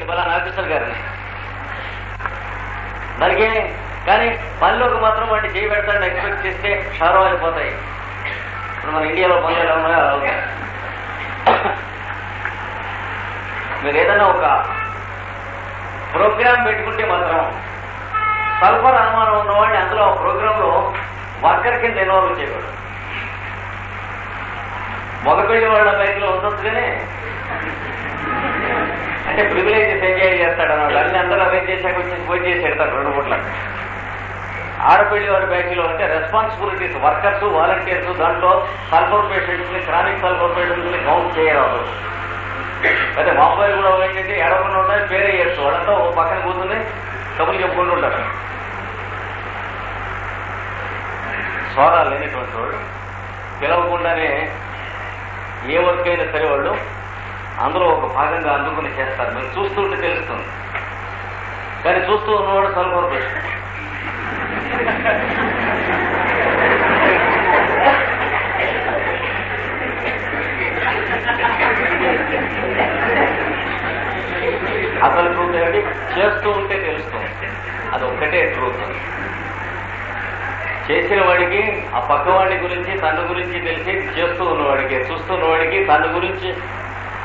బలా నాగేశ్వర్ గారిని దానికి కానీ పనిలోకి మాత్రం వాటి చేయి పెడతాడని ఎక్స్పెక్ట్ చేస్తే షారో అయిపోతాయి ఇప్పుడు మన ఇండియాలో పనులు ఎలా ఉన్నాయో అలా మీరు ఏదైనా ఒక ప్రోగ్రామ్ పెట్టుకుంటే మాత్రం సల్ఫర్ అనుమానం ఉన్నవాడిని అందులో ఆ ప్రోగ్రాంలో వర్కర్ కింద ఇన్వాల్వ్ చేయకూడదు. మగపెళ్ళి వాళ్ళ బైక్లో ఉండొచ్చుగానే అంటే ప్రివిలేజెస్ ఎంజాయ్ చేస్తాడు అన్నాడు అన్ని అందరూ అరేంజ్ చేశాక వచ్చి పోయి చేసి పెడతాడు రెండు పూట్ల ఆడపిల్లి వారి బ్యాంకులో అంటే రెస్పాన్సిబిలిటీస్ వర్కర్స్ వాలంటీర్స్ దాంట్లో సల్ఫర్ పేషెంట్స్ని క్రానిక్ సల్ఫర్ పేషెంట్స్ని కౌంట్ చేయరాదు. అయితే మా అబ్బాయి కూడా ఏంటంటే ఎడవకుండా ఉండాలి పేరే చేస్తూ వాళ్ళంతా ఒక పక్కన కూర్చుని కబుర్లు చెప్పుకుంటూ ఉంటారు. సోదాలు లేనిటువంటి వాళ్ళు. పిలవకుండానే ఏ వర్క్ అయినా సరే వాళ్ళు అందులో ఒక భాగంగా అందుకుని చేస్తారు. మీరు చూస్తుంటే తెలుస్తుంది. కానీ చూస్తూ ఉన్నవాడు సల్ఫర్ పేషెంట్ అసలు ట్రూత్ ఏమిటి? చేస్తూ ఉంటే తెలుస్తుంది. అది ఒక్కటే ట్రూత్ చేసిన వాడికి ఆ పక్కవాడి గురించి తన గురించి తెలిసి చేస్తూ ఉన్నవాడికి చూస్తున్నవాడికి తన గురించి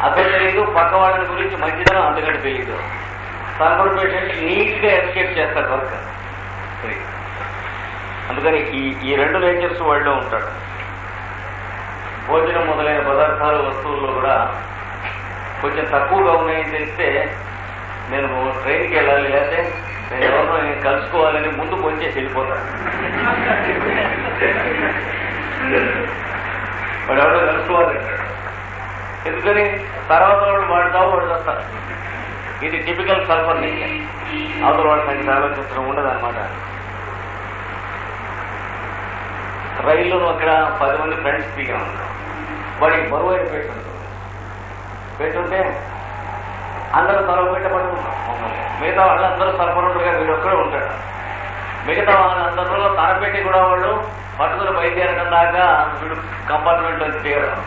అర్థం తెలియదు పక్క వాళ్ళని గురించి మంచిదనం అందుకంటే తెలియదు సల్ఫర్ పేషెంట్ నీట్గా ఎస్కేప్ చేస్తాడు వర్క్ అందుకని ఈ ఈ రెండు నేచర్స్ వాళ్ళలో ఉంటాడు. భోజనం మొదలైన పదార్థాలు వస్తువుల్లో కూడా కొంచెం తక్కువగా ఉన్నాయని తెలిస్తే నేను ట్రైన్కి వెళ్ళాలి లేకపోతే నేను ఎవరినో నేను కలుసుకోవాలని ముందు కొంచెం వెళ్ళిపోతాను. వాడు ఎవరో కలుసుకోవాలి ఎందుకని తర్వాత వాడు వాడతావు వాడు వస్తారు ఇది టిపికల్ సల్ఫర్ నేచర్ అవతల వాడి సంగతి ఆలోచించడం ఉండదు అనమాట రైల్లో అక్కడ పది మంది ఫ్రెండ్స్ దిగా ఉంటాం వాడికి బరువు అయిన పెట్టుంటుంది పెట్టుంటే అందరూ తలవ పెట్టబడి పడుకుంటాం మిగతా వాళ్ళందరూ సర్పరుడుగా వీడు ఒక్కడే ఉంటాడు. మిగతా వాళ్ళందరిలో తన పెట్టి కూడా వాళ్ళు పట్టుకుని బయలుదేరడం దాకా వీడు కంపార్ట్మెంట్ వచ్చి దిగడం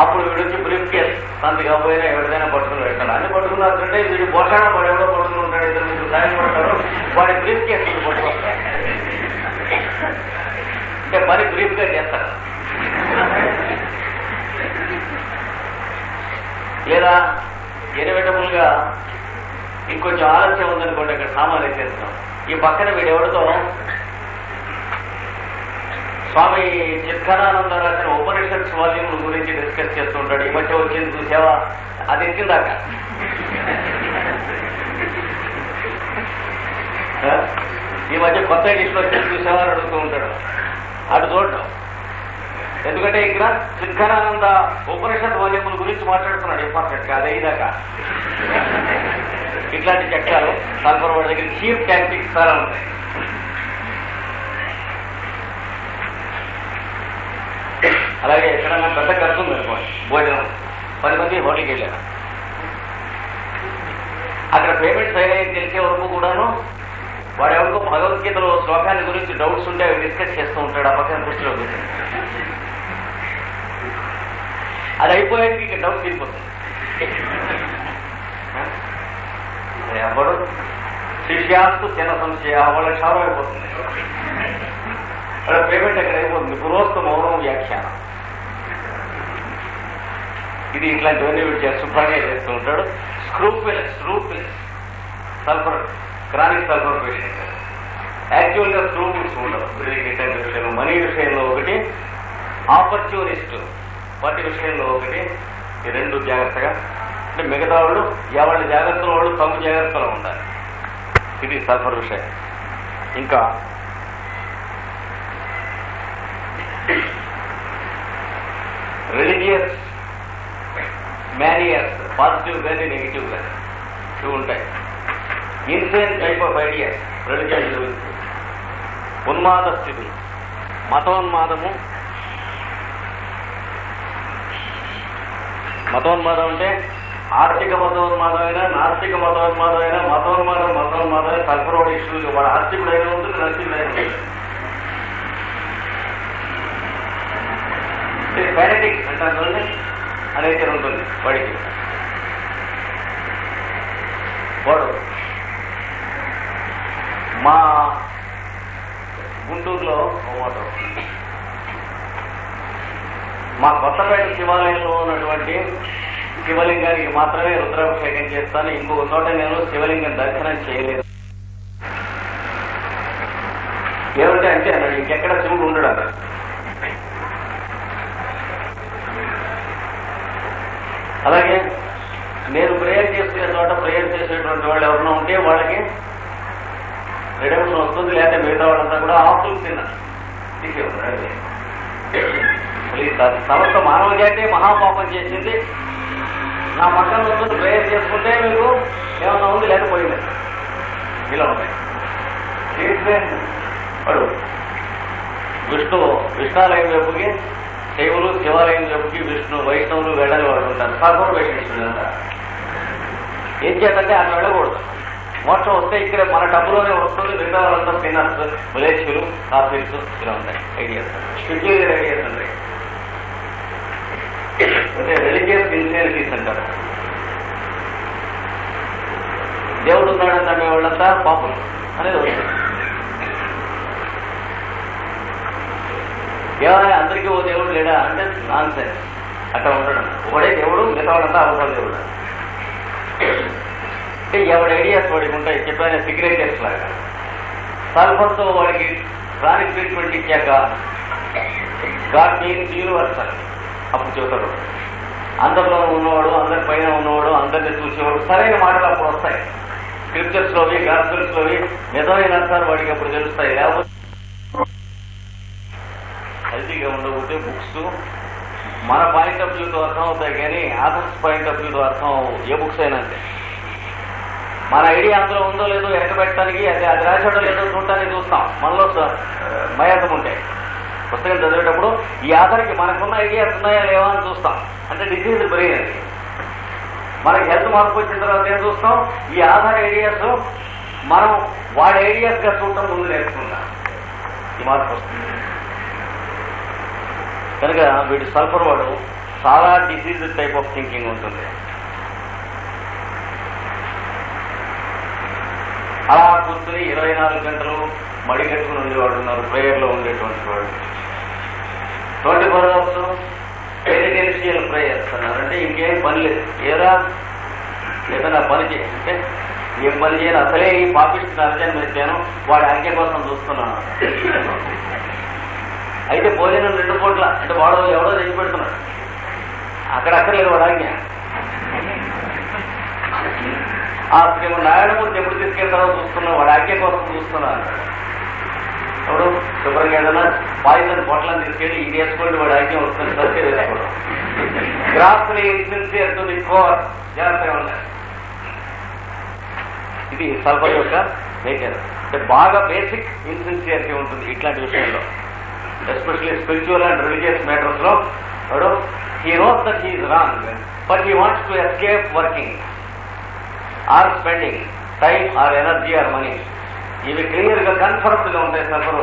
అప్పుడు వీడు వచ్చి బ్రీఫ్ కేస్ తనది కాబోయినా ఎవరిదైనా పట్టుకుని పెడతాడు. అన్ని పట్టుకున్నారంటే వీడు పోషణ వాడు ఎవరో పట్టుకుని ఉంటాడు. ఇద్దరు మీరు సాయం పడతారు. వాడి బ్రీఫ్ కేస్ పట్టుకొస్తాడు అంటే పని బ్రీఫ్గా చేస్తాడు లేదా ఇన్ఎవిటబుల్గా ఇంకొంచెం ఆలస్యం ఉందనుకోండి అక్కడ సామాన్లు ఎత్తేస్తాం. ఈ పక్కన వీడెవడితో స్వామి చిత్కరానంద రాసిన ఉపనిషత్ వాల్యూమ్ గురించి డిస్కస్ చేస్తుంటాడు. ఈ మధ్య వచ్చింది చూసావా? అది ఎక్కిందాక ఈ మధ్య కొత్త ఎడిషన్ వచ్చింది చూసావా అని అడుగుతూ ఉంటాడు. అటు చూడటం. ఎందుకంటే ఇక్కడ సిద్ధరానంద ఉపనిషత్ వాల్యముల గురించి మాట్లాడుతున్నాడు ఇంపార్టెంట్ కాదు అయ్యేదాకా ఇట్లాంటి చక్రాలు సల్ఫర్ వాడి దగ్గర చీఫ్ టాక్టిక్స్ చాలా ఉన్నాయి అలాగే ఎక్కడన్నా పెద్ద ఖర్చు ఉంది అనుకోండి భోజనం. పది మంది హోటల్కి వెళ్ళారు. అక్కడ పేమెంట్ సైన్ అయ్యి తెలిసే వరకు కూడాను వాడు ఎవరికో భగవద్గీతలో శ్లోకాన్ని గురించి డౌట్స్ ఉంటే అవి డిస్కస్ చేస్తూ ఉంటాడు ఆ పక్కన కుర్చీలో అది అయిపోయాక ఇక డౌట్ తీరిపోతుంది ఎవడు శిష్యాస్తు చిన్న సంశయ వాళ్ళ క్షారం అయిపోతుంది వాళ్ళ పేమెంట్ ఎక్కడ అయిపోతుంది. పురోస్తు మౌనం వ్యాఖ్యానం. ఇది ఇట్లాంటివన్నీ వీడు చేస్తూ శుభ్రంగా చేస్తూ ఉంటాడు. Scruple scruple sulphur chronic sulphur patient యాక్చువల్గా స్క్రూపిల్స్ ఉండవు. ఇట్లాంటి విషయంలో మనీ విషయంలో ఒకటి ఆపర్చునిస్ట్ వాటి విషయంలో ఒకటి. ఈ రెండు జాగ్రత్తగా. అంటే మిగతా వాళ్ళు ఎవరి జాగ్రత్తలో వాళ్ళు తమ జాగ్రత్తలో ఉండాలి. ఇది సల్ఫర్ విషయం. ఇంకా రిలీజియస్ మ్యారియర్స్ పాజిటివ్ కానీ నెగిటివ్ కానీ ఇవి ఉంటాయి. Insane type of ideas religion గురించి ఉన్మాద స్థితి. మతోన్మాదము. మతోన్మాదం అంటే ఆర్థిక మతోన్మాదమైనా నాస్తిక మతోన్మాదమైనా మతోన్మాదం మతోన్మాదమైన సల్ఫరోడ్ ఇష్యూ వాడు ఆస్తికుడైనా ఉంటుంది నాస్తికుడైనా ఉంటుంది. ఫెనటిక్ అంటారు చూడండి అనేది ఉంటుంది వాడికి. వాడు మా గుంటూరులో మా కొత్తపేట శివాలయంలో ఉన్నటువంటి శివలింగానికి మాత్రమే రుద్రాభిషేకం చేస్తాను. ఇంకొక చోట నేను శివలింగం దర్శనం చేయలేదు. ఏమంటే అంటే అన్నాడు ఇంకెక్కడ శివుడు ఉండడు అలాగే నేను ప్రేయర్ చేసుకునే చోట ప్రేయర్ చేసేటువంటి వాళ్ళు ఎవరైనా ఉంటే వాళ్ళకి రిడక్షన్ వస్తుంది లేకపోతే మిగతా వాళ్ళంతా కూడా ఆఫ్లు తిన్నారు సమస్త మానవ జాతి మహాపాపం చేసింది. నా పక్కన వస్తుంది ప్రేయర్ చేసుకుంటే మీరు ఏమన్నా ఉంది లేకపోయింది ఇలా ఉన్నాయి. వాడు విష్ణు విష్ణాలయం వైపుకి శైవులు శివాలయం వైపుకి విష్ణు వైష్ణవులు వెళ్ళని వాళ్ళు ఉంటారు. సర్వం వైష్ణవులు ఏం చేతంటే అక్కడ వెళ్ళకూడదు. మోక్షం వస్తే ఇక్కడ మన డబ్బులోనే వస్తుంది మిగతా వాళ్ళంతా తినర్స్ మలేషియలు కాఫీస్ ఇలా ఉంటాయి. ఐడియాస్ స్పిరిచువల్ ఐడియాస్ ఉంటాయి అంటే రిలీజియస్ ఇన్సియరిటీస్ అంటారు. దేవుడు ఉన్నాడని నమ్మే వాళ్ళంతా పాపులు అనేది వస్తుంది. ఏమైనా అందరికీ ఓ దేవుడు లేడా అంటే నాన్ సెన్స్. అట్లా ఉండడం. ఒకడే దేవుడు మిగతా వాళ్ళంతా అవసరం దేవుడు. అంటే ఎవడి ఐడియాస్ వాడికి ఉంటాయి? చెప్పిన సిగ్నేచర్స్ లాగా. సల్ఫర్తో వాడికి రాని ట్రీట్మెంట్ ఇచ్చాక గాడ్ మీన్స్ యూనివర్సల్ అప్పుడు చెబుతాడు. అందరిలో ఉన్నవాడు అందరి పైన ఉన్నవాడు అందరిని చూసేవాడు సరైన మాటలు అప్పుడు వస్తాయి. స్క్రిప్చర్స్ లోవి గాస్పిల్స్ లోవి నిజమైన అర్థాలు వాడికి అప్పుడు తెలుస్తాయి. లేకపోతే హెల్తీగా ఉండకపోతే బుక్స్ మన పాయింట్ ఆఫ్ వ్యూతో అర్థం అవుతాయి కానీ ఆథర్స్ పాయింట్ ఆఫ్ వ్యూతో అర్థం ఏ బుక్స్ అయినా అంతే. మన ఐడియా అందులో ఉందో లేదో ఎక్క పెట్టడానికి అది అది రాసాడో లేదో చూడటానికి చూస్తాం. మనలో మయాసం ఉంటాయి. పుస్తకం చదివేటప్పుడు ఈ ఆధార్కి మనకున్న ఐడియాస్ ఉన్నాయా లేవా అని చూస్తాం. అంటే డిసీజ్ బ్రెయిన్ అది మనకి హెల్త్ మార్పు వచ్చిన తర్వాత ఏం చూస్తాం? ఈ ఆధార్ ఐడియాస్ మనం వాడి ఐడియాస్గా చూడటం ముందు నేర్చుకుంటాం. ఈ మార్పు వస్తుంది. కనుక వీడు సల్ఫర్ వాడు చాలా డిసీజ్ టైప్ ఆఫ్ థింకింగ్ ఉంటుంది. అలా కూర్చుని ఇరవై నాలుగు గంటలు మడిగట్టుకుని ఉండేవాడు ఉన్నారు ప్రేయర్లో ఉండేటువంటి వాడు. Twenty four hours residential prayers అన్నారంటే ఇంకేం పని లేదు. ఏరా? ఏదైనా పని చేయ. అంటే ఏం పని చేయను? అసలే ఈ పాపిస్ట్ అర్జన్ పెట్టాను వాడి అంకె కోసం చూస్తున్నాను. అయితే భోజనం రెండు పూట్ల. అంటే వాడు ఎవడో చేసి పెడుతున్నాడు అక్కడ అక్కర్లేదు వాడు ఆ శ్రీమన్ నారాయణమూర్తి ఎప్పుడు తీసుకెళ్తారో చూస్తున్నా వాడు ఆజ్ఞ కోసం చూస్తున్నా ఎవరు? శుభ్రంగా ఏదైనా పాయిజన్ పొట్లను తీసుకెళ్ళి ఇది వేసుకోండి వాడు ఆజ్ఞ వస్తుంది. సరిగ్గా వేసుకోవడం గ్రాఫ్లీ ఇన్సిన్సియర్ టు ది కోర్ జాగ్రత్తగా ఉండాలి ఇది సల్ఫర్ యొక్క నేచర్ అంటే బాగా బేసిక్ ఇన్సిన్సియరిటీ ఉంటుంది ఇట్లాంటి విషయంలో. ఎస్పెషలీ స్పిరిచువల్ అండ్ రిలీజియస్ మ్యాటర్స్లో. వాడు he knows that he is wrong but he wants to escape working or spending time or energy or money ఇవి క్లియర్గా కన్ఫర్మ్డ్గా ఉంటాయి సల్ఫర్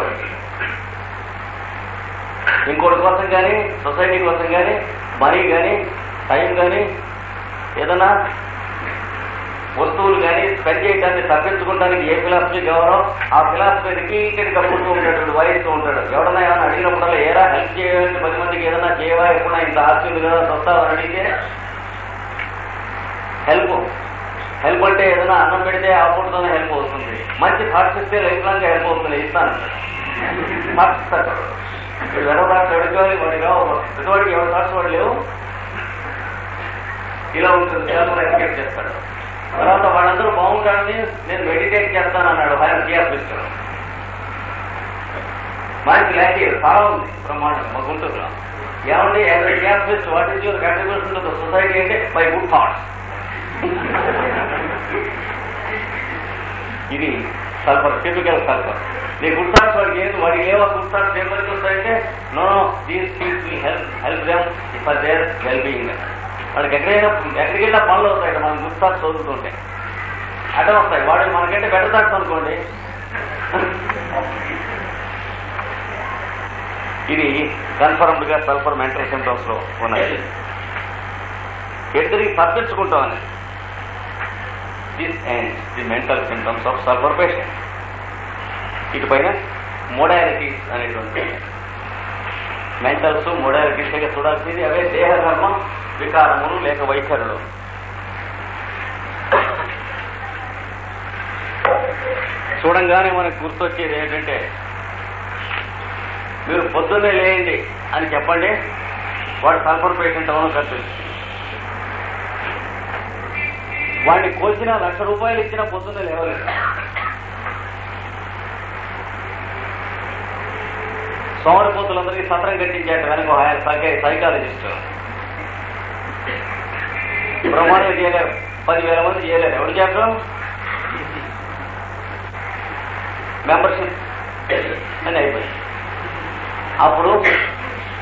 ఇంకోటి కోసం కానీ సొసైటీ కోసం కానీ మనీ కానీ టైం కానీ ఏదైనా వస్తువులు కానీ స్పెండ్ చేయడాన్ని తప్పించుకోవడానికి ఏ ఫిలాసఫీ కావాలో ఆ ఫిలాసఫీకి ఇక్కడ కప్పుతూ ఉంటాడు వాయిస్తూ ఉంటాడు. ఎవడన్నా ఏమైనా అడిగినప్పుడల్లా ఏరా హెల్ప్ చేయాలంటే పది మందికి ఏదైనా చేయవా? ఎప్పుడైనా ఇంత ఆస్తి ఉంది కదా వస్తావా అడిగితే? హెల్ప్ హెల్ప్ అంటే ఏదైనా అన్నం పెడితే ఆ పూటతోనే హెల్ప్ అవుతుంది. మంచి థాట్స్ ఇస్తే లైఫ్ లాంగ్ హెల్ప్ అవుతుంది. ఇస్తాను. థాట్స్ ఇస్తాడు. ఇప్పుడు వెనక థాట్స్ ఎవరికి కావు ప్రతివాడికి ఎవరి థాట్స్ వాడు లేవు. ఇలా ఉంటుంది ఎస్కేప్ చేస్తాడు. తర్వాత వాళ్ళందరూ బాగుంటారని నేను మెడిటేట్ చేస్తాను అన్నాడు ఆయన థియాపిస్తాడు మనకి లేక చాలా ఉంది బ్రహ్మాండం మా గుంటూరులో ఏమండి as therapist what is your contribution to the society అంటే బై గుడ్ థాట్స్ ఇది సల్ఫర్ టిపికల్ సల్ఫర్. నీ గుడ్ థాట్స్ వాడికి ఏంటి వాడికి ఏవో గుడ్ థాట్స్ ఏం పనికి వస్తాయంటే no these things will help help them for their well being వాడికి ఎక్కడైనా ఎక్కడికి వెళ్ళినా పనులు అవుతాయి మనం గుర్తాలు థాట్స్ చదువుతుంటే. అడ్డ వస్తాయి. వాడు మనకంటే బెటర్ థాట్స్ అనుకోండి. ఇది కన్ఫర్మ్డ్గా సల్ఫర్ మెంటల్ సిమ్టమ్స్లో ఉన్నాయి. ఎదురికి తప్పించుకుంటామని. This and the mental symptoms of sulphur patient ఇటుపైన మోడాలిటీస్ అనేటువంటి మెంటల్స్ మొడాలిటీస్ చూడాల్సింది. అవే దేహ ధర్మం. వికారములు లేక వైఖరులు. చూడంగానే మనకు గుర్తొచ్చేది ఏంటంటే మీరు పొద్దున్నే లేయండి అని చెప్పండి వాడు సల్ఫర్ పేషెంట్ అవును ఖర్చు వాడిని కోసిన లక్ష రూపాయలు ఇచ్చిన పొద్దున్నే లేవలేదు. సోమరిపోతులందరికీ సత్రం కట్టించాట వెనక ఆయన సైకాలజిస్ట్. బ్రహ్మాండం చేయలేరు. పదివేల మంది చేయలేరు. ఎవరు చేద్దాం మెంబర్షిప్ అని అయిపోయింది. అప్పుడు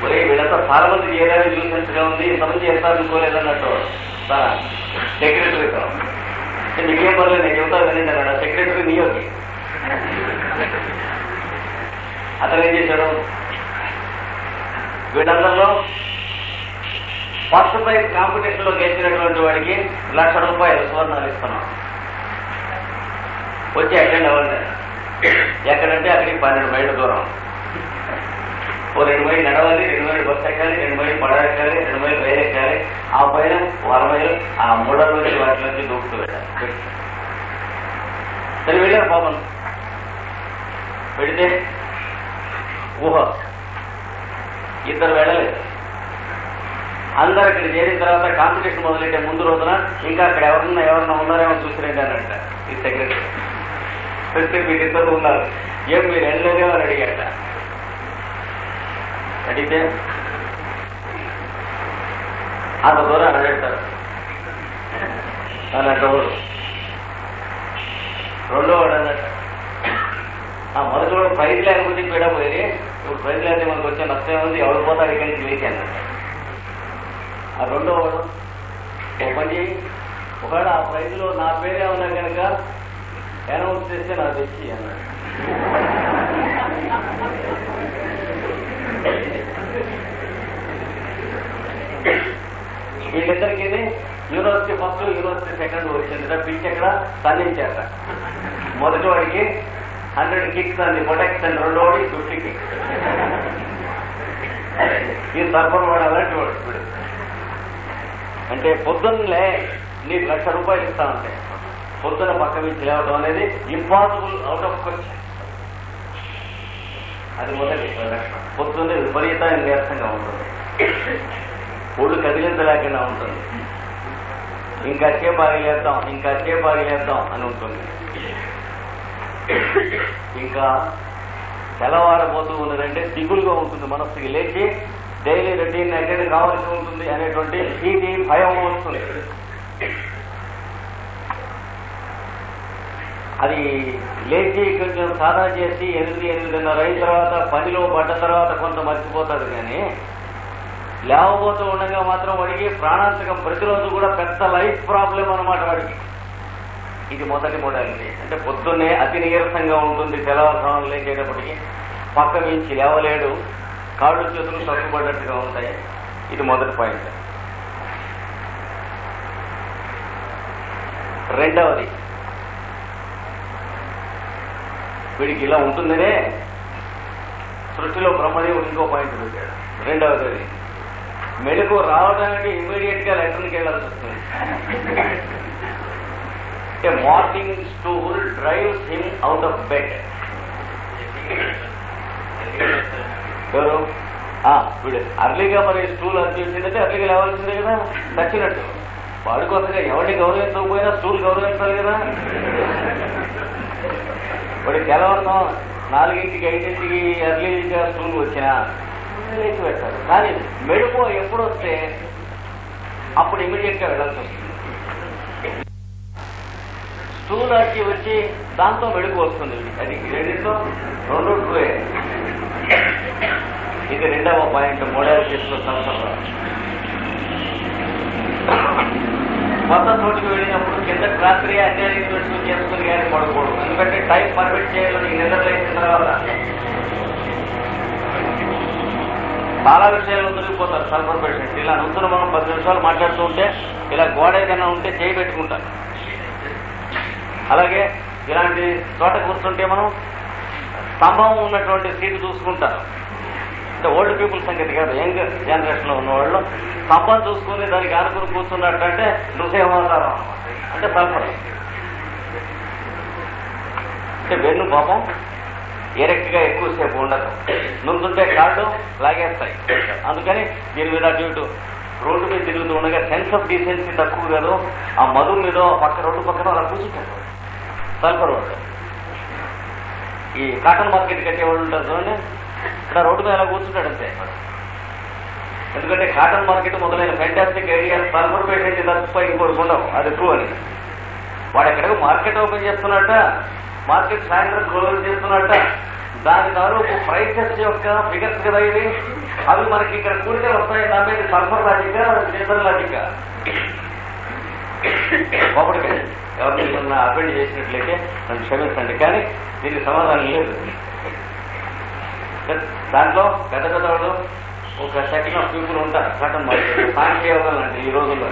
ఒరే వీళ్ళంతా చాలా మంది చేయడానికి చూసినట్టుగా ఉంది ఇంతమంది చేస్తారు అనుకోలేదన్నట్టు. తన సెక్రటరీతో మీకేం పర్లేదు నేను చెబుతా వినండి అన్నాడు. సెక్రటరీ నీ ఒకటి అతను ఏం చేశాడు? వీళ్ళందరిలో ఫస్ట్ ప్రైజ్ కాంపిటీషన్లో గెలిచినటువంటి వాడికి లక్ష రూపాయలు సువర్ణాలు ఇస్తున్నాం. వచ్చి అటెండ్ అవ్వండి. ఎక్కడంటే అక్కడికి పన్నెండు మైళ్ళ దూరం. ఓ రెండు మైలు నడవాలి రెండు మైలు బస్సు ఎక్కాలి రెండు మైలు పడ ఎక్కాలి రెండు మైలు రైలు ఎక్కాలి. ఆ పైన వర మైలు ఆ మూడో నుంచి వాటి నుంచి దూకుతూ వెళ్ళాలి. సరే వెళ్ళారు పాపం. వెళితే ఊహ. ఇద్దరు వెళ్ళలేదు. అందరు అక్కడ చేరిన తర్వాత కాంపిటీషన్ మొదలెట్టే ముందు రోజున ఇంకా అక్కడ ఎవరన్నా ఎవరన్నా ఉన్నారేమో చూసిరండి అని అంట ఈ సెక్రటరీ వస్తే మీరు ఇద్దరు ఉన్నారు ఏం మీరు వెళ్ళలేదే అని అడిగాట అడిగితే అంత దూరం అడగడతారు. అన్నట్టు రెండో వాడు అన్నట్టు ఆ మొదటి వాడు ప్రైజ్ లేకపోతే పీడ పోయి ఇప్పుడు ప్రైజ్ లేకపోతే మనకు వచ్చే నష్టం ఉంది ఎవరు పోతారు? ఇక్కడి నుంచి లేచి అన్నట్టు ఆ రెండో వాడు ఓ పని? చేయి. ఒకవేళ ఆ ప్రైజ్లో నా పేరే ఉన్నా కనుక అనౌన్స్ చేస్తే నాకు తెచ్చి అన్నాడు. వీళ్ళిద్దరికి యూనివర్సిటీ ఫస్ట్ యూనివర్సిటీ సెకండ్ వచ్చింది పిచ్చి ఎక్కడ? సంధించారట మొదటి వాడికి హండ్రెడ్ కిక్స్ అంది ప్రొటెక్ట్ అండ్ రెండో వాడికి ఫిఫ్టీ కిక్స్. ఈ సర్పర్ వాడు అలాంటి వాడు ఇప్పుడు. అంటే పొద్దున్నే నీకు లక్ష రూపాయలు ఇస్తానంటే పొద్దున పక్క నుంచి లేవడం అనేది ఇంపాసిబుల్ అవుట్ ఆఫ్ క్వశ్చన్ అది మొదటి పొద్దున్నే విపరీతమైన నీరసంగా ఉంటుంది. ఒళ్ళు కదిలించలేకుండా ఉంటుంది. ఇంకా సేపు ఆగిలేద్దాం ఇంకా సేపు ఆగిలేద్దాం అని ఉంటుంది. ఇంకా తెల్లవారబోతూ ఉన్నదంటే దిగులుగా ఉంటుంది మనస్సుకి లేచి డైలీ రొటీన్ అటెండ్ కావాల్సి ఉంటుంది అనేటువంటి భీతి భయం వస్తుంది. అది లేచి కొంచెం సాధన చేసి ఎనిమిది ఎనిమిదిన్నర అయిన తర్వాత పనిలో పడ్డ తర్వాత కొంత మర్చిపోతాడు కానీ లేవబోతూ ఉండగా మాత్రం వాడికి ప్రాణాంతకం ప్రతిరోజు కూడా పెద్ద లైఫ్ ప్రాబ్లం అనమాట వాడికి. ఇది మొదటి మోడాలిటీ అంటే పొద్దున్నే అతి నీరసంగా ఉంటుంది తెల్లవారుజామున లేచేటప్పటికి. పక్క మించి లేవలేడు. కాళ్ళు చేతులు తప్పుపడ్డట్టుగా ఉంటాయి. ఇది మొదటి పాయింట్. రెండవది వీడికి ఇలా ఉంటుందనే సృష్టిలో బ్రహ్మదేవుడు ఇంకో పాయింట్ పెట్టాడు. రెండవది మెలకు రావడానికి ఇమీడియట్గా లెటర్కి వెళ్ళాల్సి వస్తుంది. A morning stool drives him out of bed. ఎవరు? వీడు అర్లీగా మరి స్టూల్ అది వచ్చిందంటే అర్లీగా లేవాల్సిందే కదా. నచ్చినట్టు వాడు కొత్తగా ఎవరిని గౌరవించకపోయినా స్టూల్ గౌరవించాలి కదా. వాడి తెల్లవారుతాం నాలుగింటికి ఐదింటికి ఎర్లీగా స్టూల్ వచ్చినా లేచి పెట్టారు కానీ మెడుపు ఎప్పుడు వస్తే అప్పుడు ఇమీడియట్గా వెళ్ళాల్సి వస్తుంది. స్టూల్ అడిగి వచ్చి దాంతో మెడుపు వస్తుంది. అది రెండింటితో రెండు టూయే ఇది రెండవ పాయింట్ మోడల్ చేసిన సంవత్సరం కొత్త చోటుకు వెళ్ళినప్పుడు కింద రాత్రి అన్ని చేసుకుని కానీ పడకూడదు ఎందుకంటే టైం పర్మిట్ చేయాలని నిద్ర తర్వాత. చాలా విషయాలు దొరికిపోతారు సల్ఫర్ పేషెంట్ ఇలా నుంచుని మనం పది నిమిషాలు మాట్లాడుతూ ఉంటే ఇలా గోడ ఏదైనా ఉంటే చేయి పెట్టుకుంటారు. అలాగే ఇలాంటి చోట కూర్చుంటే మనం స్తంభం ఉన్నటువంటి సీటు చూసుకుంటారు. అంటే ఓల్డ్ పీపుల్ సంగతి కాదు యంగ్ జనరేషన్లో ఉన్నవాళ్ళు స్తంభం చూసుకుని దానికి ఆనుకుని కూర్చున్నట్టు అంటే నృసింహావతారం అంటే సల్ఫర్ అంటే వెన్ను పాపం ఎరెక్ట్గా ఎక్కువసేపు ఉండదు. నుంచుంటే కాళ్ళు లాగేస్తాయి. అందుకని దీని మీద అటు ఇటు రోడ్డు మీద తిరుగుతూ ఉండగా సెన్స్ ఆఫ్ డీసెన్సీ తక్కువ కాదు. ఆ మధు మీద పక్క రోడ్డు పక్కన అలా కూర్చుంటారు. Sulphur road. ఈ కాటన్ మార్కెట్ కట్టేవాళ్ళు ఉంటారు చూడండి. ఇక్కడ రోడ్డు మీద అలా కూర్చుంటాడు అంతే. ఎందుకంటే కాటన్ మార్కెట్ మొదలైన ఫెంటాస్టిక్ ఏరియా సల్ఫర్ పేషెంట్ తప్ప ఇంకోటి ఉండవు అది ట్రూ అని. వాడు ఎక్కడికి మార్కెట్ ఓపెన్ చేస్తున్నట్ట మార్కెట్ సాయంత్రం క్లోజ్ చేస్తున్నట్ట దాని తాలూకు ప్రైసెస్ యొక్క ఫిగర్స్ కదా ఇవి? అవి మనకి ఇక్కడ కూడితే వస్తాయి. దాని మీద సల్ఫర్ లాజిక్ డీజల్ లాజిక్. ఒకటి ఎవరిని అపెండ్ చేసినట్లయితే నన్ను క్షమించండి. కానీ దీనికి సమాధానం లేదు. దాంట్లో పెద్ద పెద్దవాళ్ళు ఒక సెకండ్ ఆఫ్ పీపుల్ ఉంటారు. కాటన్ మార్కెట్ సాంఖ్యయోగం ఈ రోజుల్లో.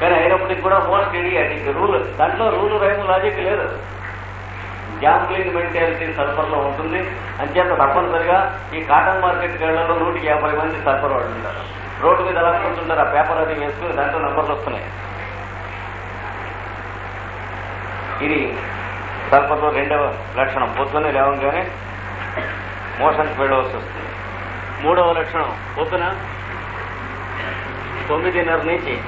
కానీ అయినప్పటికి కూడా మోస్ట్ ఇడియాటిక్ రూల్. దాంట్లో రూల్ రైము లాజిక్ లేదు. గ్యాంబ్లింగ్ మెంటాలిటీ సల్ఫర్లో ఉంటుంది. అంచేత తప్పనిసరిగా ఈ కాటన్ మార్కెట్ గేళ్ళలో నూటికి యాభై మంది సల్ఫర్ వాళ్ళు ఉంటారు. రోడ్డు మీద అలా కూర్చుంటారు ఆ పేపర్ అది వేసుకుని దాంట్లో నంబర్లు వస్తున్నాయి. ఇది సల్ఫర్లో రెండవ లక్షణం. పొద్దున్నే లేవంగానే మోషన్ వెళ్ళవలసి వస్తుంది. మూడవ లక్షణం పొద్దున తొమ్మిదిన్నర నుంచి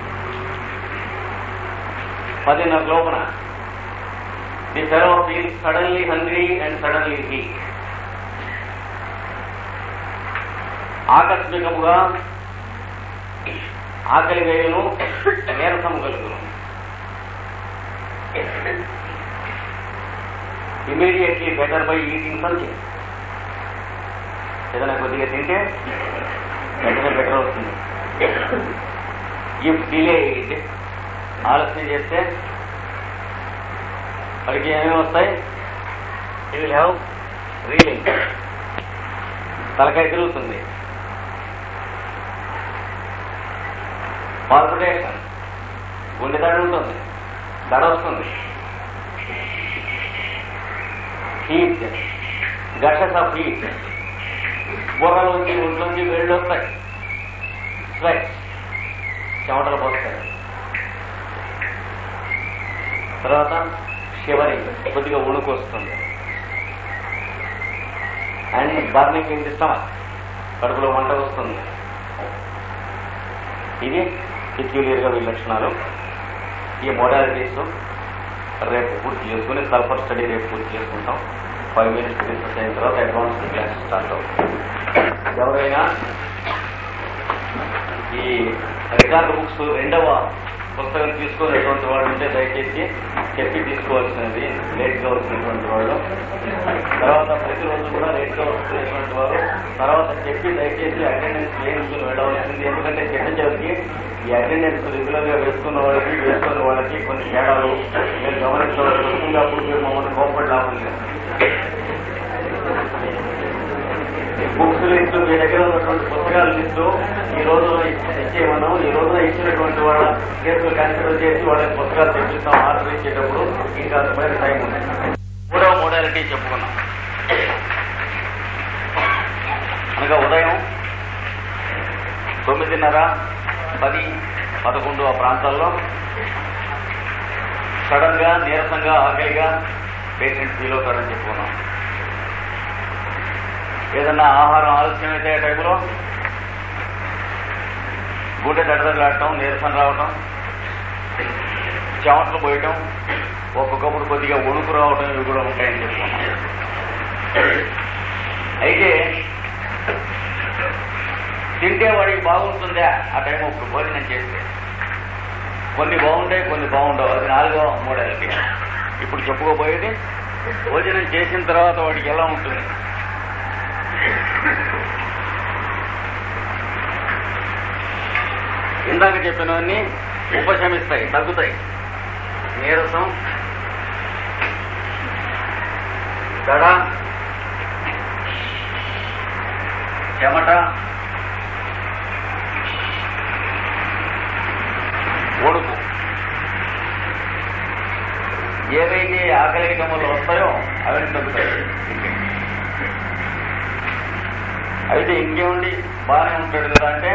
పదిన్నర లోపల. The fellow feel suddenly hungry and suddenly he. ఆకస్మికముగా ఆకలి వేయను నీరసము కలుగును. Immediately better by eating something ఏదైనా కొద్దిగా తింటే వెంటనే బెటర్ అవుతుంది. ఇఫ్ డిలే ఆలస్యం చేస్తే వాడికి ఏమేమి వస్తాయి? యూ విల్ హ్యావ్ రీలింగ్ తలకాయ తిరుగుతుంది. పాల్పిటేషన్ గుండె దడ ఉంటుంది. దడ వస్తుంది. హీట్ గషస్ ఆఫ్ హీట్ బుర్రలోంచి ఒంట్లోంచి వేళ్ళు వస్తాయి. స్వెట్ చెమటలు పోస్తాయి. తర్వాత షివరింగ్ కొద్దిగా ఉణుకు వస్తుంది. And burning in the stomach. కడుపులో మంట వస్తుంది. ఇది పెక్యులియర్గా వీళ్ళ లక్షణాలు. ఈ మోడాలిటీస్ రేపు పూర్తి చేసుకుని సల్ఫర్ స్టడీ రేపు పూర్తి చేసుకుంటాం. ఫైవ్ మినిట్స్ డిస్కస్ అయిన తర్వాత అడ్వాన్స్ క్లాస్ స్టార్ట్ అవుతుంది. ఎవరైనా ఈ రికార్డు బుక్స్ రెండవ పుస్తకం తీసుకునేటువంటి వాళ్ళు ఉంటే దయచేసి చెప్పి తీసుకోవాల్సినది లేట్గా వచ్చినటువంటి వాళ్ళు. తర్వాత ప్రతిరోజు కూడా లేట్గా వస్తున్నటువంటి వారు తర్వాత చెప్పి దయచేసి అటెండెన్స్ లేని వెళ్ళవలసింది. ఎందుకంటే చెట్టు చివరికి ఈ అటెండెన్స్ రెగ్యులర్గా వేసుకున్న వాళ్ళకి వేసుకున్న వాళ్ళకి కొన్ని తేడాలు మీరు గమనించవలసి వస్తుంది అప్పుడు మీరు మమ్మల్ని కోపడి లాభం లేదు. బుక్స్ లిస్టు మీ దగ్గర ఉన్నటువంటి పుస్తకాల లిస్టు ఈ రోజు ఇచ్చేయమన్నాం ఈ రోజున ఇచ్చినటువంటి వాళ్ళ కేసులు కన్సిడర్ చేసి వాళ్ళకి పుస్తకాలు తెప్పిస్తాం ఆర్డర్ ఇచ్చేటప్పుడు ఇంకా పైన టైం ఉంది. మూడవ మూడాలకి చెప్పుకున్నాం. అనగా ఉదయం తొమ్మిదిన్నర పది పదకొండు ఆ ప్రాంతాల్లో సడన్గా నీరసంగా ఆకలిగా పేషెంట్ ఫీల్ అవుతారని చెప్పుకున్నాం. ఏదన్నా ఆహారం ఆలస్యమైతే ఆ టైంలో గుండె దడదడలాడటం నీరసం రావటం చెమట్లు పోయటం ఒక్కొక్కప్పుడు కొద్దిగా ఒడుకు రావటం ఇవి కూడా ఉంటాయని చెప్పుకున్నాం. అయితే తింటే వాడికి బాగుంటుందా? ఆ టైం ఇప్పుడు భోజనం చేస్తే. కొన్ని బాగుంటాయి కొన్ని బాగుండవు. అది నాలుగో మూడేళ్ళకి ఇప్పుడు చెప్పుకోబోయేది భోజనం చేసిన తర్వాత వాడికి ఎలా ఉంటుంది? ఇందాక చెప్పినవన్నీ ఉపశమిస్తాయి తగ్గుతాయి. నీరసం దడ చెమట ఒడుపు. ఏవైతే ఆకలి గమలు వస్తాయో అవన్నీ తగ్గుతాయి. అయితే ఇంకేముండి బాగానే ఉంటాడు కదా అంటే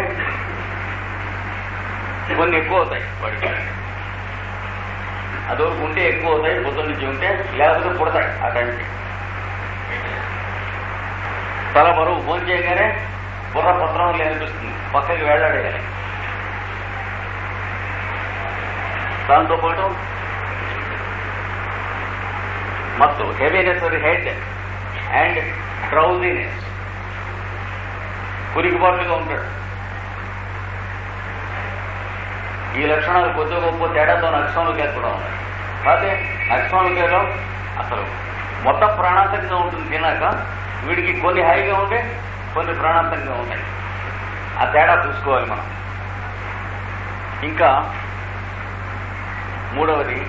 కొన్ని ఎక్కువ అవుతాయి వాడికి అదొరకు ఉంటే ఎక్కువ అవుతాయి పొద్దున్న నుంచి ఉంటే లేకపోతే పుడతాయి ఆ టైంకి. తల బరువు ఫోన్ చేయగానే బుర్ర పత్రం లేనిపిస్తుంది పక్కకి వేలాడేయాలి దాంతో పాటు మత్తు హెవీనెస్ అది హెడ్ అండ్ డ్రౌజీనెస్ కురికిబాటుగా ఉంటాడు. ఈ లక్షణాలు కొద్ది గొప్ప తేడాతో నక్సంలో కూడా ఉన్నాయి కాదే నక్సంలో అసలు మొత్తం ప్రాణాంతకంగా ఉంటుంది తినాక వీడికి కొన్ని హైగా ఉంటే కొన్ని ప్రాణాంతకంగా ఉంటాయి. ఆ తేడా చూసుకోవాలి మనం. ఇంకా మూడవది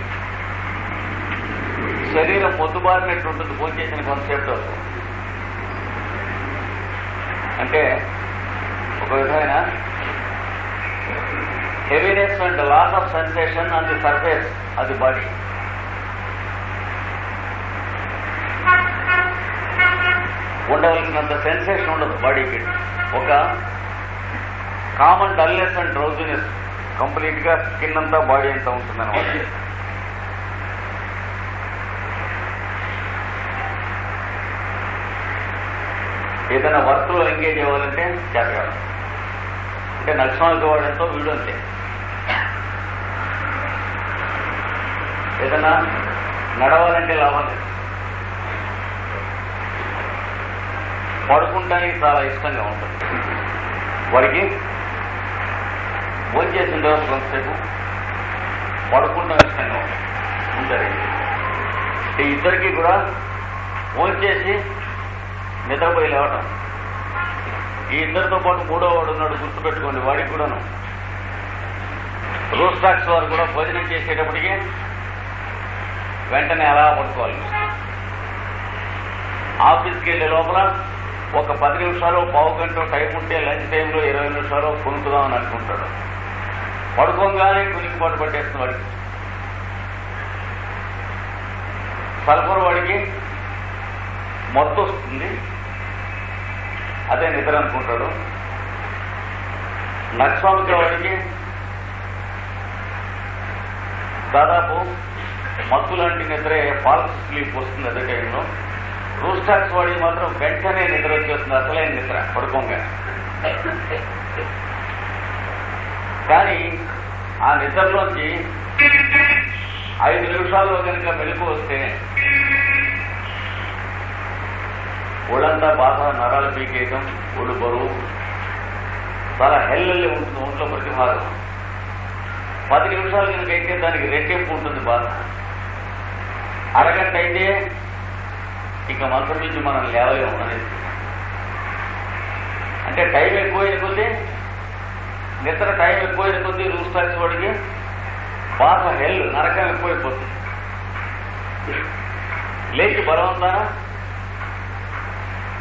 శరీరం మొద్దుబారినట్టు ఉంటుంది ఫోన్ చేసిన కాన్సెప్ట్ అంటే ఒక విధమైన heaviness and loss of sensation and the surface అది బాడీ ఉండవలసినంత సెన్సేషన్ ఉండదు బాడీకి. ఒక కామన్ డల్నెస్ అండ్ డ్రౌజినెస్ కంప్లీట్గా స్కిన్ అంతా బాడీ అంతా ఉంటుంది అనమాట ఏదైనా వర్క్లో ఎంగేజ్ అవ్వాలంటే చేతగాడు అంటే నక్సమాలకు వాడంతో వీడు అంతే ఏదైనా నడవాలంటే లాభం లేదు పడుకుంటానికి చాలా ఇష్టంగా ఉంటుంది వాడికి భోంచేసిన తర్వాత కొంతసేపు పడుకుంటాం ఇష్టంగా ఉంటుంది ఉంటారు ఈ ఇద్దరికి కూడా భోంచేసి నిద్రపోయి లేవటం ఈ ఇద్దరితో పాటు మూడో వాడు ఉన్నాడు గుర్తుపెట్టుకోండి వాడికి కూడాను. రూస్టాక్స్ వారు కూడా భోజనం చేసేటప్పటికి వెంటనే అలా పడుకోవాలి. ఆఫీస్కి వెళ్ళే లోపల ఒక పది నిమిషాలు పావు గంట టైం ఉంటే లంచ్ టైంలో ఇరవై నిమిషాలు కొనుక్కుదామని అనుకుంటాడు. పడుకోగానే కునికిపాటు పట్టేస్తుంది వాడికి సల్ఫర్ వాడికి మొత్తం వస్తుంది. అదే నిద్ర అనుకుంటాడు నక్స్వామికి వాడికి దాదాపు మత్తు లాంటి నిద్రే ఫాల్స్ స్లీప్ వస్తుంది అదే టైంలో. రూస్టాక్స్ వాడికి మాత్రం వెంటనే నిద్ర వచ్చేస్తుంది అసలైన నిద్ర పడుకోగా. కానీ ఆ నిద్రలోంచి ఐదు నిమిషాల్లో కనుక మెలకు వస్తే ఒళ్ళంతా బాధ నరాలు పీకేయటం ఒళ్ళు బరువు. చాలా హెల్లల్లి ఉంటుంది ఒంట్లో ప్రతి భాగం పది నిమిషాలు కనుక అయితే దానికి రెట్టింపు ఉంటుంది బాధ. అరగంట అయితే ఇక మంచం నుంచి మనం లేవలేము అనేది అంటే టైం ఎక్కువైన కొద్దీ నిద్ర టైం ఎక్కువైన కొద్దీ రూస్తాక్స్ వాడికి బాధ హెల్ నరకం ఎక్కువైపోతుంది లేచి బలవంతానా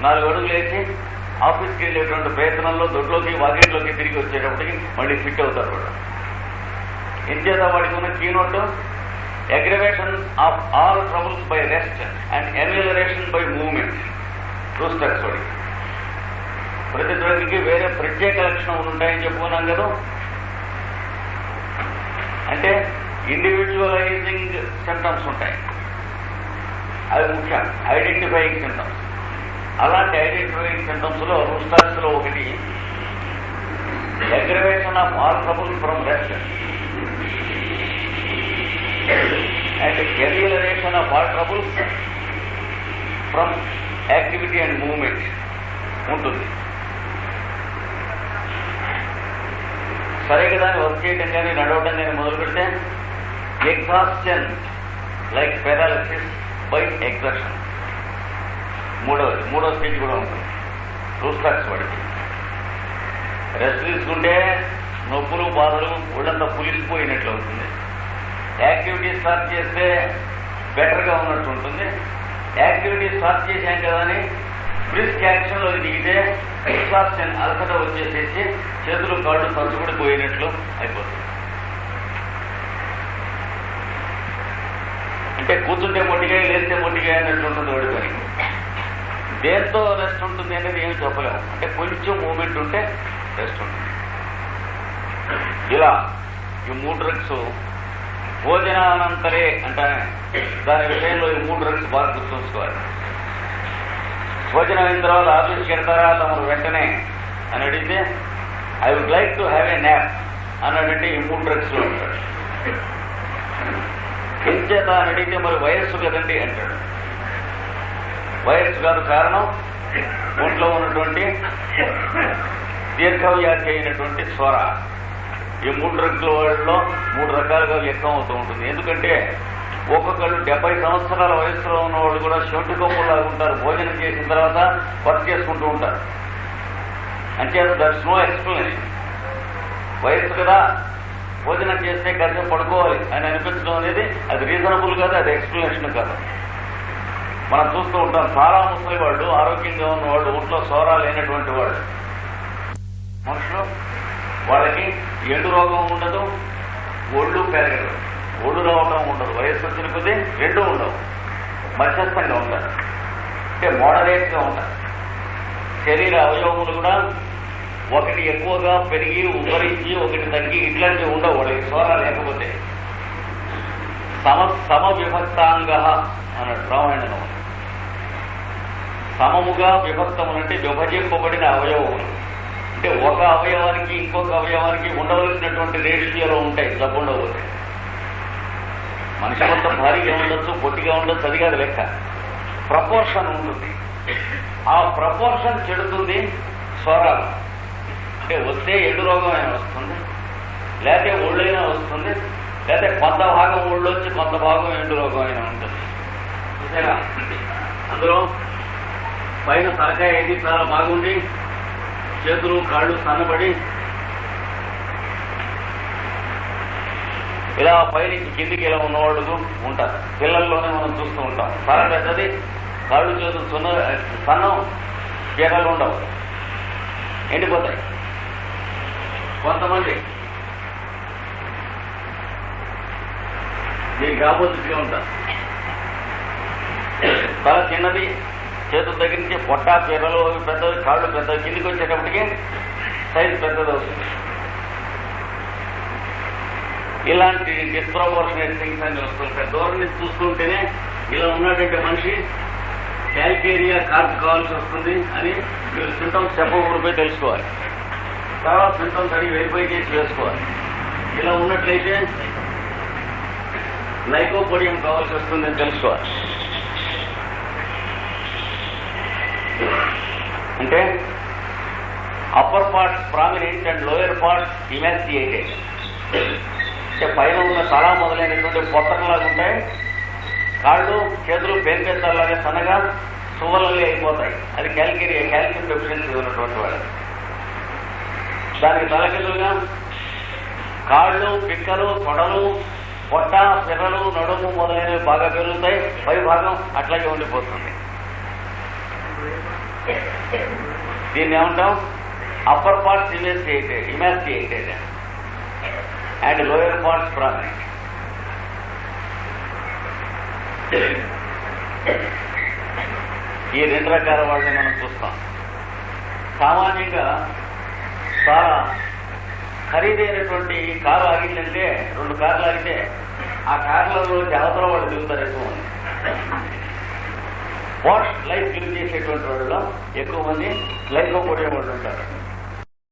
నాలుగు అడుగులు లేచి ఆఫీస్కి వెళ్ళేటువంటి ప్రయత్నంలో దొడ్లోకి వాకిట్లోకి తిరిగి వచ్చేటప్పటికి మళ్ళీ ఫిట్ అవుతారు కూడా ఇంచేత వాడికి ఉన్న keynote aggravation of all troubles by rest and amelioration by movement rhus tox వాడికి ప్రతి ద్రవ్యకి వేరే ప్రత్యేక లక్షణములు ఉంటాయని చెప్పుకున్నాం కదా. అంటే ఇండివిజువలైజింగ్ సిమ్టమ్స్ ఉంటాయి. అవి ముఖ్యం. ఐడెంటిఫైయింగ్ సిమ్టమ్స్ అలాంటి ఐడెంటిఫైయింగ్ సింటమ్స్లో రూస్టాక్స్లో ఒకటి. Aggravation of all trouble from rest and amelioration of all trouble from activity and movement ఉంటుంది. సరే కదా వర్క్ చేయడం కానీ నడవడం కానీ మొదలు పెడితే exhaustion like paralysis by exertion. మూడవది మూడో స్టేజ్ కూడా ఉంటుంది. రూస్టాక్స్ వాడికి. రెస్ట్ తీసుకుంటే నొప్పులు బాధలు ఒళ్ళంతా పులిసిపోయినట్లు అవుతుంది. యాక్టివిటీ స్టార్ట్ చేస్తే బెటర్గా ఉన్నట్టు ఉంటుంది. యాక్టివిటీ స్టార్ట్ చేశాం కదా అని బ్రిస్క్ యాక్షన్లో దిగితే ఎగ్జాస్షన్ అలసట వచ్చేసేసి చేతులు కాళ్ళు తరచుకుడి పోయినట్లు అయిపోతుంది. అంటే కూర్చుంటే మొట్టిగా లేస్తే మొట్టిగా అన్నట్టు ఉంటుంది వాడి పని. దేంతో రెస్ట్ ఉంటుంది అనేది ఏమి చెప్పలేము. అంటే కొంచెం మూమెంట్ ఉంటే రెస్ట్ ఉంటుంది. ఇలా ఈ మూడు డ్రగ్స్ భోజనానంతరే అంటే దాని విషయంలో ఈ మూడు డ్రగ్స్ బాగా గుర్తుంచుకోవాలి. భోజనం అయిన తర్వాత ఆఫీస్కి వెళ్తారా తమరు వెంటనే అని అడిగితే I would like to have a nap అన్నాడంటే ఈ మూడు డ్రగ్స్లో ఉంటాడు. ఎంచేత అని అడిగితే మరి వయస్సు కదండి అంటాడు. వైరస్ కాదు కారణం? ఒంట్లో ఉన్నటువంటి దీర్ఘవ్యాధి అయినటువంటి స్వర. ఈ మూడు డ్రగ్ల వాళ్ళలో మూడు రకాలుగా వ్యక్తం అవుతూ ఉంటుంది. ఎందుకంటే ఒక్కొక్కళ్ళు డెబ్బై సంవత్సరాల వయసులో ఉన్న వాళ్ళు కూడా షొంటి కొమ్ములాగా ఉంటారు. భోజనం చేసిన తర్వాత వర్క్ చేసుకుంటూ ఉంటారు. అంటే దట్స్ నో ఎక్స్ప్లెనేషన్. వయసు కదా. భోజనం చేస్తే కాసేపు పడుకోవాలి అని అనిపించడం అనేది అది రీజనబుల్ కాదు అది ఎక్స్ప్లెనేషన్ కాదు. మనం చూస్తూ ఉంటాం చాలా ముసలి వాళ్ళు ఆరోగ్యంగా ఉన్న వాళ్ళు ఒంట్లో సోరా లేనటువంటి వాళ్ళు. మనుషులు వాళ్ళకి ఎండు రోగం ఉండదు ఒళ్ళు పెరగదు. ఒళ్ళు రోగం ఉండదు. వయస్సు వచ్చిన కొద్దీ రెండూ ఉండవు. మధ్యస్థంగా ఉంటారు. అంటే మోడరేట్గా ఉంటారు. శరీర అవయవములు కూడా ఒకటి ఎక్కువగా పెరిగి ఉబ్బరించి ఒకటి తగ్గి ఇట్లాంటివి ఉండవు. వాళ్ళకి సోరా లేకపోతే. సమ సమ విభక్తాంగ అన్నాడు రామాయణంలో. సమముగా విభక్తములంటే విభజింపబడిన అవయవములు. అంటే ఒక అవయవానికి ఇంకొక అవయవానికి ఉండవలసినటువంటి రేషియోలో ఉంటాయి జబ్బు ఉండవచ్చు మనిషి కొంత భారీగా ఉండొచ్చు పొట్టిగా ఉండొచ్చు అది కాదు లెక్క. ప్రపోర్షన్ ఉంటుంది. ఆ ప్రపోర్షన్ చెడుతుంది స్వరాలు. అంటే వస్తే ఎండు రోగం అయినా వస్తుంది లేకపోతే ఒళ్ళైనా వస్తుంది లేకపోతే కొంత భాగం ఒళ్ళొచ్చి కొంత భాగం ఎండు రోగం అయినా ఉంటుంది అందులో పైన తలకాయ ఏది చాలా బాగుండి చేతులు కాళ్ళు సన్నబడి. ఇలా పైనుంచి కిందికి ఇలా ఉన్నవాళ్ళు ఉంటారు. పిల్లల్లోనే మనం చూస్తూ ఉంటాం. తల పెద్దది కాళ్ళు చేతులు సున్న సన్నం గీతలు ఉండవు. ఎండిపోతాయి. కొంతమంది దీనికి ఆపోజిట్గా ఉంటారు. తల చిన్నది చేతుల దగ్గర నుంచి పొట్ట చీరలు పెద్దవి కాళ్ళు పెద్దవి కిందికి వచ్చేటప్పటికి సైజ్ పెద్దది. ఇలాంటి డిస్ప్రపోర్షనేట్ థింగ్స్ అని వస్తుంటాయి. దూరం నుంచి చూస్తుంటేనే ఇలా ఉన్నటువంటి మనిషి క్యాల్కేరియా కార్డు కావాల్సి వస్తుంది అని మీరు సింటమ్స్ చెప్పకూడదు తెలుసుకోవాలి. తర్వాత సింటమ్స్ అడిగి వెరిఫై చేసి వేసుకోవాలి. ఇలా ఉన్నట్లయితే లైకోపోడియం కావాల్సి వస్తుందని తెలుసుకోవాలి. అంటే upper parts prominent and lower parts emaciated అంటే పైన ఉన్న తల మొదలైనటువంటి పొట్టకలాగా ఉంటాయి. కాళ్ళు చేతులు పేరుపెత్తలాగా సన్నగా సువలలే అయిపోతాయి. అది క్యాల్కేరియా క్యాల్షియం డెఫిషియన్సీ ఉన్నటువంటి వాళ్ళు. దానికి తలకిందులుగా కాళ్ళు పిక్కలు తొడలు పొట్ట సిర్రలు నడుము మొదలైనవి బాగా పెరుగుతాయి. పై భాగం అట్లాగే ఉండిపోతుంది. దీన్ని ఏమంటాం upper parts emaciated emaciated and lower parts prominent ఈ రెండు రకాల వాళ్ళని మనం చూస్తాం. సామాన్యంగా చాలా ఖరీదైనటువంటి కారు ఆగిందంటే రెండు కార్లు ఆగితే ఆ కార్లలో అవతల వాళ్ళు దిగుతారు ఎక్కువ వాష్ లైఫ్ లివ్ చేసేటువంటి వాళ్ళు ఎక్కువ మంది లైఫ్లో పడే ఉంటారు